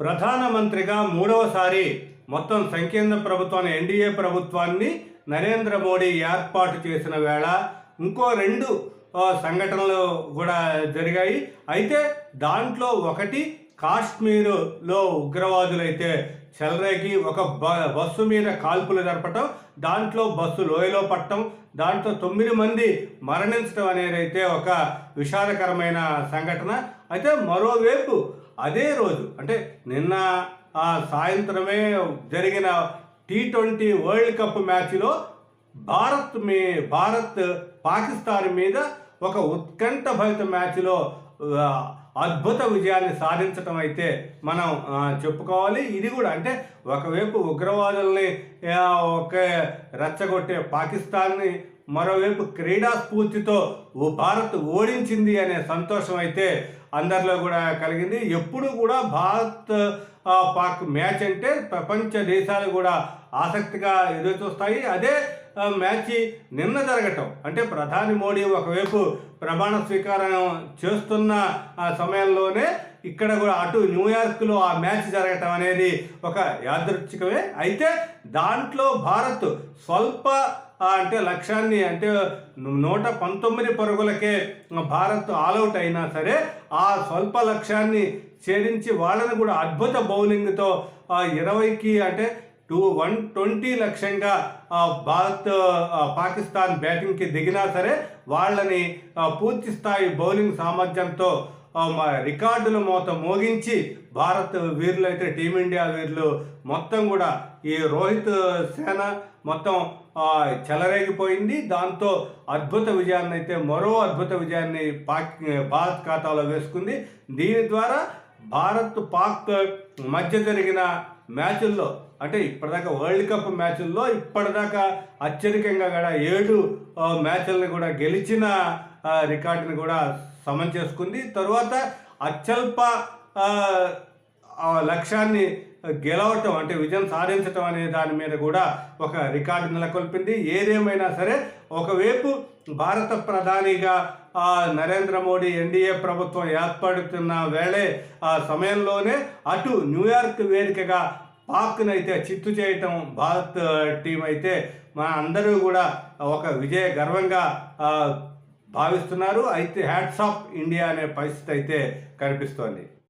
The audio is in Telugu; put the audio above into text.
ప్రధానమంత్రిగా మూడవసారి మొత్తం సంకేంద్ర ప్రభుత్వాన్ని ఎన్డీఏ ప్రభుత్వాన్ని నరేంద్ర మోడీ ఏర్పాటు చేసిన వేళ ఇంకో రెండు సంఘటనలు కూడా జరిగాయి. అయితే దాంట్లో ఒకటి కాశ్మీరులో ఉగ్రవాదులైతే చెలరేగి ఒక బ- బస్సు మీద కాల్పులు జరపటం దాంట్లో బస్సు లోయలో పట్టడం దాంట్లో తొమ్మిది మంది మరణించడం అనేది అయితే ఒక విషాదకరమైన సంఘటన. అయితే మరోవైపు అదే రోజు అంటే నిన్న ఆ సాయంత్రమే జరిగిన టీ ట్వంటీ వరల్డ్ కప్ మ్యాచ్లో భారత్ మీ భారత్ పాకిస్తాన్ మీద ఒక ఉత్కంఠభరిత మ్యాచ్లో అద్భుత విజయాన్ని సాధించటం అయితే మనం చెప్పుకోవాలి. ఇది కూడా అంటే ఒకవైపు ఉగ్రవాదుల్ని ఒక రెచ్చగొట్టే పాకిస్తాన్ని మరోవైపు క్రీడా స్ఫూర్తితో ఓ భారత్ ఓడించింది అనే సంతోషం అయితే అందరిలో కూడా కలిగింది. ఎప్పుడు కూడా భారత్ పాక్ మ్యాచ్ అంటే ప్రపంచ దేశాలు కూడా ఆసక్తిగా ఎదురు చూస్తాయి అదే మ్యాచ్ నిన్న జరగటం. అంటే ప్రధాని మోడీ ఒకవైపు ప్రమాణ స్వీకారం చేస్తున్న ఆ సమయంలోనే ఇక్కడ కూడా అటు న్యూయార్క్లో ఆ మ్యాచ్ జరగటం అనేది ఒక యాదృచ్ఛికమే. అయితే దాంట్లో భారత్ స్వల్ప అంటే లక్ష్యాన్ని అంటే నూట పంతొమ్మిది పరుగులకే భారత్ ఆల్అవుట్ అయినా సరే ఆ స్వల్ప లక్ష్యాన్ని ఛేదించి వాళ్ళని కూడా అద్భుత బౌలింగ్తో ఇరవైకి అంటే టూ వన్ ట్వంటీ లక్ష్యంగా భారత్ పాకిస్తాన్ బ్యాటింగ్కి దిగినా సరే వాళ్ళని పూర్తి స్థాయి బౌలింగ్ సామర్థ్యంతో రికార్డుల మూత మోగించి భారత్ వీరులు అయితే టీమిండియా వీరులు మొత్తం కూడా ఈ రోహిత్ సేన మొత్తం చెలరేగిపోయింది. దాంతో అద్భుత విజయాన్ని అయితే మరో అద్భుత విజయాన్ని పాక్ భారత్ ఖాతాలో వేసుకుంది. దీని ద్వారా భారత్ పాక్ మధ్య జరిగిన మ్యాచుల్లో అంటే ఇప్పటిదాకా వరల్డ్ కప్ మ్యాచుల్లో ఇప్పటిదాకా అత్యధికంగా కూడా ఏడు మ్యాచ్లను కూడా గెలిచిన రికార్డుని కూడా సమం చేసుకుంది. తరువాత అత్యల్ప లక్ష్యాన్ని గెలవటం అంటే విజయం సాధించటం అనే దాని మీద కూడా ఒక రికార్డు నెలకొల్పింది. ఏదేమైనా సరే ఒకవైపు భారత ప్రధానిగా ఆ, నరేంద్ర మోడీ ఎన్డీఏ ప్రభుత్వం ఏర్పడుతున్న వేళే ఆ సమయంలోనే అటు న్యూయార్క్ వేదికగా పాక్ను అయితే చిత్తు చేయటం భారత్ టీం అయితే మన అందరూ కూడా ఒక విజయ గర్వంగా భావిస్తున్నారు. అయితే హ్యాట్స్ ఆఫ్ ఇండియా అనే పరిస్థితి అయితే కనిపిస్తోంది.